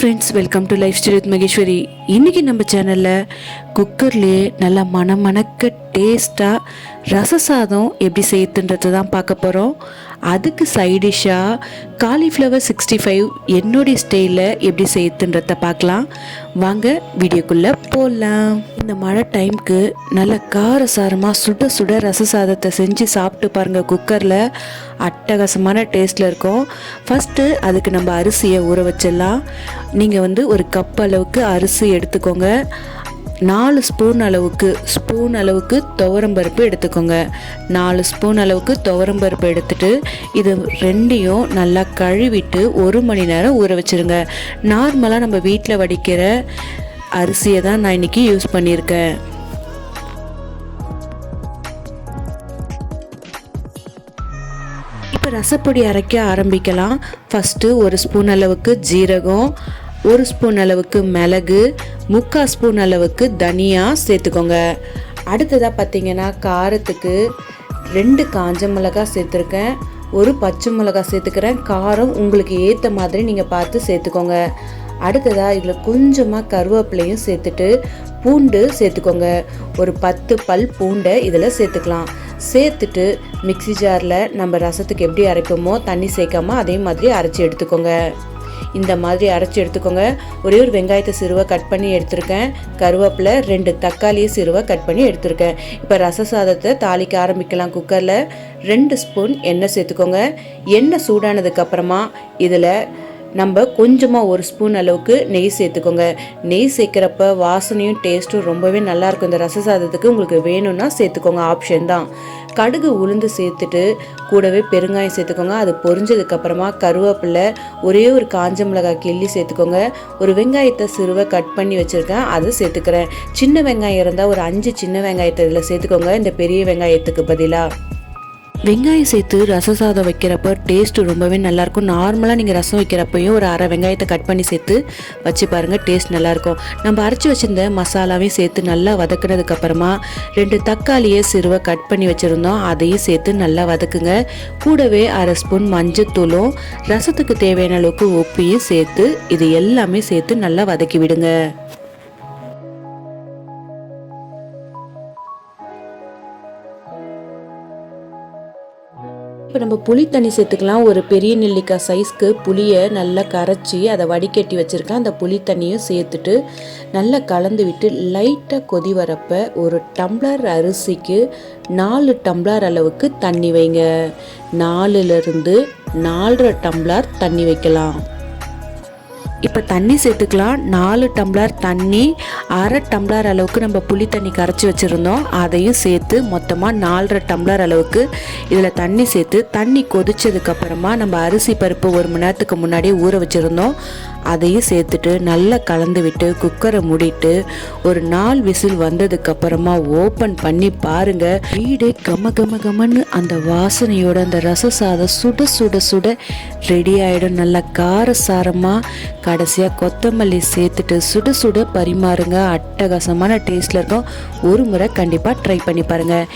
Friends welcome to life story with Maheswari இன்றைக்கி நம்ம சேனலில் குக்கர்லேயே நல்லா மணமணக்க டேஸ்ட்டாக ரச சாதம் எப்படி செய்யுதுன்றதை தான் பார்க்க போகிறோம் அதுக்கு சைடிஷ்ஷாக காலிஃப்ளவர் சிக்ஸ்டி ஃபைவ் என்னுடைய ஸ்டைலில் எப்படி செய்யுதுன்றத பார்க்கலாம். வாங்க வீடியோக்குள்ளே போடலாம் இந்த மழை டைம்க்கு நல்ல காரசாரமாக சுட சுட ரச சாதத்தை செஞ்சு சாப்பிட்டு பாருங்கள் குக்கரில் அட்டகாசமான டேஸ்ட்டில் இருக்கும். ஃபஸ்ட்டு அதுக்கு நம்ம அரிசியை ஊற வச்சிடலாம். நீங்கள் வந்து ஒரு கப் அளவுக்கு அரிசி எடுத்துக்கோங்க. நாலு ஸ்பூன் அளவுக்கு ஸ்பூன் அளவுக்கு துவரம்பருப்பு எடுத்துக்கோங்க. நாலு ஸ்பூன் அளவுக்கு துவரம்பருப்பு எடுத்துட்டு இது ரெண்டையும் நல்லா கழுவிட்டு ஒரு மணி நேரம் ஊற வச்சுருங்க. நார்மலாக நம்ம வீட்டில் வடிக்கிற அரிசியை தான் நான் இன்றைக்கி யூஸ் பண்ணியிருக்கேன். இப்போ ரசப்பொடி அரைக்க ஆரம்பிக்கலாம். ஃபஸ்ட்டு ஒரு ஸ்பூன் அளவுக்கு ஜீரகம் ஒரு ஸ்பூன் அளவுக்கு மிளகு முக்கால் ஸ்பூன் அளவுக்கு தனியா சேர்த்துக்கோங்க. அடுத்ததாக பார்த்தீங்கன்னா காரத்துக்கு ரெண்டு காஞ்ச மிளகா சேர்த்துருக்கேன். ஒரு பச்சை மிளகா சேர்த்துக்கிறேன். காரம் உங்களுக்கு ஏற்ற மாதிரி நீங்கள் பார்த்து சேர்த்துக்கோங்க. அடுத்ததாக இதில் கொஞ்சமாக கருவேப்பிலையும் சேர்த்துட்டு பூண்டு சேர்த்துக்கோங்க. ஒரு பத்து பல் பூண்டை இதில் சேர்த்துக்கலாம். சேர்த்துட்டு மிக்ஸி ஜாரில் நம்ம ரசத்துக்கு எப்படி அரைப்போமோ தண்ணி சேர்க்காம அதே மாதிரி அரைச்சி எடுத்துக்கோங்க. இந்த மாதிரி அரைச்சி எடுத்துக்கோங்க. ஒரே ஒரு வெங்காயத்தை சிறுவை கட் பண்ணி எடுத்திருக்கேன். கருவேப்பிலை ரெண்டு தக்காளியை சிறுவை கட் பண்ணி எடுத்திருக்கேன். இப்போ ரச சாதத்தை தாளிக்க ஆரம்பிக்கலாம் குக்கரில். ரெண்டு ஸ்பூன் எண்ணெய் சேர்த்துக்கோங்க. எண்ணெய் சூடானதுக்கப்புறமா இதில் நம்ம கொஞ்சமாக ஒரு ஸ்பூன் அளவுக்கு நெய் சேர்த்துக்கோங்க. நெய் சேர்க்குறப்ப வாசனையும் டேஸ்ட்டும் ரொம்பவே நல்லாயிருக்கும் இந்த ரச சாதத்துக்கு உங்களுக்கு வேணும்னா சேர்த்துக்கோங்க. ஆப்ஷன் தான். கடுகு உளுந்து சேர்த்துட்டு கூடவே பெருங்காயம் சேர்த்துக்கோங்க. அது பொரிஞ்சதுக்கப்புறமா கருவேப்பிலை ஒரே ஒரு காஞ்ச மிளகாய் கிள்ளி சேர்த்துக்கோங்க. ஒரு வெங்காயத்தை சிறுவை கட் பண்ணி வச்சுருக்கேன். அதை சேர்த்துக்கிறேன். சின்ன வெங்காயம் இருந்தால் ஒரு அஞ்சு சின்ன வெங்காயத்தை இதில் சேர்த்துக்கோங்க. இந்த பெரிய வெங்காயத்துக்கு பதிலாக வெங்காயம் சேர்த்து ரச சாதம் வைக்கிறப்ப டேஸ்ட்டு ரொம்பவே நல்லாயிருக்கும். நார்மலாக நீங்கள் ரசம் வைக்கிறப்பையும் ஒரு அரை வெங்காயத்தை கட் பண்ணி சேர்த்து வச்சு பாருங்கள் டேஸ்ட் நல்லாயிருக்கும். நம்ம அரைச்சி வச்சுருந்த மசாலாவையும் சேர்த்து நல்லா வதக்குனதுக்கப்புறமா ரெண்டு தக்காளியை சிறுவை கட் பண்ணி வச்சுருந்தோம். அதையும் சேர்த்து நல்லா வதக்குங்க. கூடவே அரை ஸ்பூன் மஞ்சத்தூளும் ரசத்துக்கு தேவையான அளவுக்கு உப்பையும் சேர்த்து இது எல்லாமே சேர்த்து நல்லா வதக்கி விடுங்க. இப்போ நம்ம புளி தண்ணி சேர்த்துக்கலாம். ஒரு பெரிய நெல்லிக்காய் சைஸ்க்கு புளியை நல்லா கரைச்சி அதை வடிகட்டி வச்சுருக்கேன். அந்த புளி தண்ணியும் சேர்த்துட்டு நல்லா கலந்து விட்டு லைட்டாக கொதி வரப்ப ஒரு டம்ளர் அரிசிக்கு நாலு டம்ளர் அளவுக்கு தண்ணி வைங்க. நாலுலேருந்து நாலரை டம்ளர் தண்ணி வைக்கலாம். இப்போ தண்ணி சேர்த்துக்கலாம். நாலு டம்ளர் தண்ணி அரை டம்ளர் அளவுக்கு நம்ம புளி தண்ணி கரைச்சி வச்சுருந்தோம். அதையும் சேர்த்து மொத்தமாக நாலரை டம்ளர் அளவுக்கு இதில் தண்ணி சேர்த்து தண்ணி கொதிச்சதுக்கப்புறமா நம்ம அரிசி பருப்பு ஒரு மணி நேரத்துக்கு முன்னாடியே ஊற வச்சுருந்தோம். அதையும் சேர்த்துட்டு நல்லா கலந்து விட்டு குக்கரை மூடிட்டு ஒரு நாலு விசில் வந்ததுக்கப்புறமா ஓப்பன் பண்ணி பாருங்கள் வீடே கம கம கமன்னு அந்த வாசனையோட அந்த ரச சாதம் சுட சுட சுட ரெடி ஆகிடும் நல்லா காரசாரமாக கடைசியாக கொத்தமல்லி சேர்த்துட்டு சுட சுட பரிமாறுங்க. அட்டகாசமான டேஸ்ட்டில் இருக்கும். ஒரு முறை கண்டிப்பாக ட்ரை பண்ணி பாருங்கள்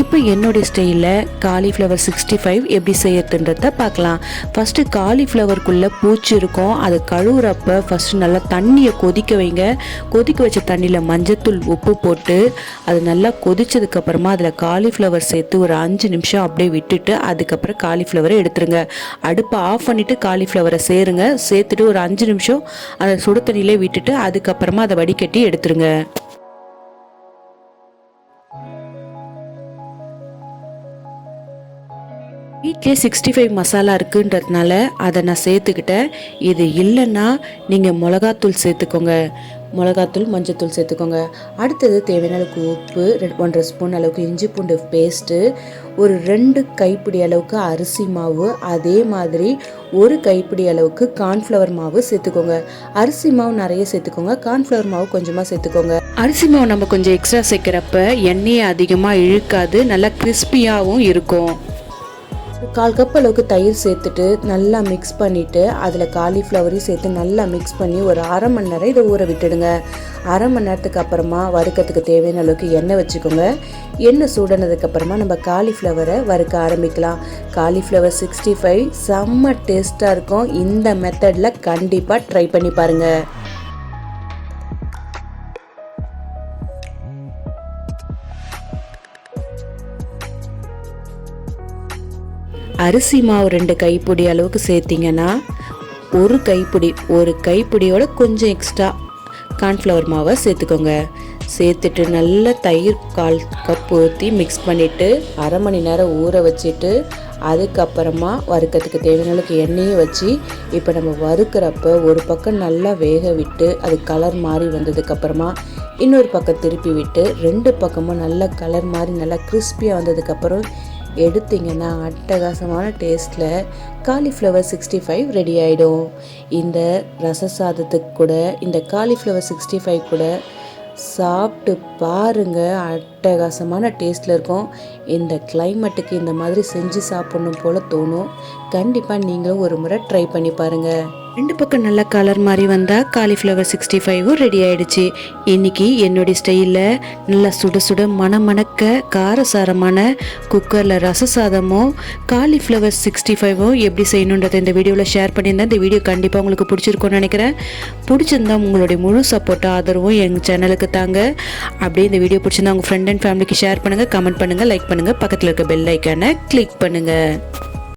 இப்போ என்னுடைய ஸ்டைலில் காலிஃப்ளவர் சிக்ஸ்டி ஃபைவ் எப்படி செய்யறதுன்றத பார்க்கலாம். ஃபஸ்ட்டு காலிஃப்ளவருக்குள்ளே பூச்சி இருக்கும். அதை கழுவுறப்ப ஃபஸ்ட்டு நல்லா தண்ணியை கொதிக்க வைங்க. கொதிக்க வச்ச தண்ணியில் மஞ்சத்தூள் உப்பு போட்டு அது நல்லா கொதிச்சதுக்கப்புறமா அதில் காலிஃப்ளவர் சேர்த்து ஒரு அஞ்சு நிமிஷம் அப்படியே விட்டுட்டு அதுக்கப்புறம் காலிஃப்ளவரை எடுத்துருங்க. அடுப்பை ஆஃப் பண்ணிவிட்டு காலிஃப்ளவரை சேருங்க. சேர்த்துட்டு ஒரு அஞ்சு நிமிஷம் அதை சுடு தண்ணியிலே விட்டுட்டு அதுக்கப்புறமா அதை வடிகட்டி எடுத்துருங்க. வீட்டிலே சிக்ஸ்டி ஃபைவ் மசாலா இருக்குன்றதுனால அதை நான் சேர்த்துக்கிட்டேன். இது இல்லைன்னா நீங்கள் மிளகாத்தூள் சேர்த்துக்கோங்க. மிளகாத்தூள் மஞ்சத்தூள் சேர்த்துக்கோங்க. அடுத்தது தேவையான அளவுக்கு உப்பு ஒன்றரை ஸ்பூன் அளவுக்கு இஞ்சி பூண்டு பேஸ்ட்டு ஒரு ரெண்டு கைப்பிடி அளவுக்கு அரிசி மாவு அதே மாதிரி ஒரு கைப்பிடி அளவுக்கு கார்ன்ஃப்ளவர் மாவு சேர்த்துக்கோங்க. அரிசி மாவு நிறைய சேர்த்துக்கோங்க. கார்ன்ஃப்ளவர் மாவு கொஞ்சமாக சேர்த்துக்கோங்க. அரிசி மாவு நம்ம கொஞ்சம் எக்ஸ்ட்ரா சேர்க்குறப்ப எண்ணெயை அதிகமாக இழுக்காது நல்லா கிறிஸ்பியாகவும் இருக்கும். கால் கப் அளவுக்கு தயிர் சேர்த்துட்டு நல்லா மிக்ஸ் பண்ணிவிட்டு அதில் காலிஃப்ளவரையும் சேர்த்து நல்லா மிக்ஸ் பண்ணி ஒரு அரை மணி நேரம் இதை ஊற விட்டுடுங்க. அரை மணி நேரத்துக்கு அப்புறமா வறுக்கிறதுக்கு தேவையான அளவுக்கு எண்ணெய் வச்சுக்கோங்க. எண்ணெய் சூடானதுக்கப்புறமா நம்ம காலிஃப்ளவரை வறுக்க ஆரம்பிக்கலாம். காலிஃப்ளவர் சிக்ஸ்டி ஃபைவ் செம்ம டேஸ்ட்டாக இருக்கும். இந்த மெத்தடில் கண்டிப்பாக ட்ரை பண்ணி பாருங்கள் அரிசி மாவு ரெண்டு கைப்பிடி அளவுக்கு சேர்த்திங்கன்னா ஒரு கைப்பிடி ஒரு கைப்பிடியோட கொஞ்சம் எக்ஸ்ட்ரா கார்ன்ஃப்ளவர் மாவை சேர்த்துக்கோங்க. சேர்த்துட்டு நல்லா தயிர் கால் கப் ஊற்றி மிக்ஸ் பண்ணிவிட்டு அரை மணி நேரம் ஊற வச்சுட்டு அதுக்கப்புறமா வறுக்கிறதுக்கு தேவையான அளவுக்கு எண்ணெயும் வச்சு இப்போ நம்ம வறுக்கிறப்ப ஒரு பக்கம் நல்லா வேக விட்டு அது கலர் மாறி வந்ததுக்கப்புறமா இன்னொரு பக்கம் திருப்பி விட்டு ரெண்டு பக்கமும் நல்லா கலர் மாறி நல்லா கிறிஸ்பியாக வந்ததுக்கப்புறம் எடுத்தீங்கன்னா அட்டகாசமான டேஸ்ட்டில் காலிஃப்ளவர் சிக்ஸ்டி ஃபைவ் ரெடி ஆகிடும் இந்த ரச சாதத்துக்கு கூட இந்த காலிஃப்ளவர் சிக்ஸ்டி ஃபைவ் கூட சாப்பிட்டு பாருங்கள் அட்டகாசமான டேஸ்ட்டில் இருக்கும். இந்த கிளைமேட்டுக்கு இந்த மாதிரி செஞ்சு சாப்பிட்ணும் போல் தோணும். கண்டிப்பாக நீங்களும் ஒரு முறை ட்ரை பண்ணி பாருங்கள் ரெண்டு பக்கம் நல்லா கலர் மாதிரி வந்தால் காலிஃப்ளவர் சிக்ஸ்டி ஃபைவும் ரெடி ஆயிடுச்சு. இன்னைக்கு என்னுடைய ஸ்டைலில் நல்லா சுட சுட மணமணக்க காரசாரமான குக்கரில் ரச சாதமும் காலிஃப்ளவர் சிக்ஸ்டி ஃபைவும் எப்படி செய்யணுன்றதை இந்த வீடியோவில் ஷேர் பண்ணியிருந்தேன். இந்த வீடியோ கண்டிப்பாக உங்களுக்கு பிடிச்சிருக்கோன்னு நினைக்கிறேன். பிடிச்சிருந்தா உங்களுடைய முழு சப்போர்ட்டும் ஆதரவும் எங்கள் சேனலுக்கு தாங்க. அப்படியே இந்த வீடியோ பிடிச்சிருந்தா உங்கள் ஃப்ரெண்ட் அண்ட் ஃபேமிலிக்கு ஷேர் பண்ணுங்கள் கமெண்ட் பண்ணுங்கள் லைக் பண்ணுங்கள் பக்கத்தில் இருக்க பெல் ஐக்கானை கிளிக் பண்ணுங்கள்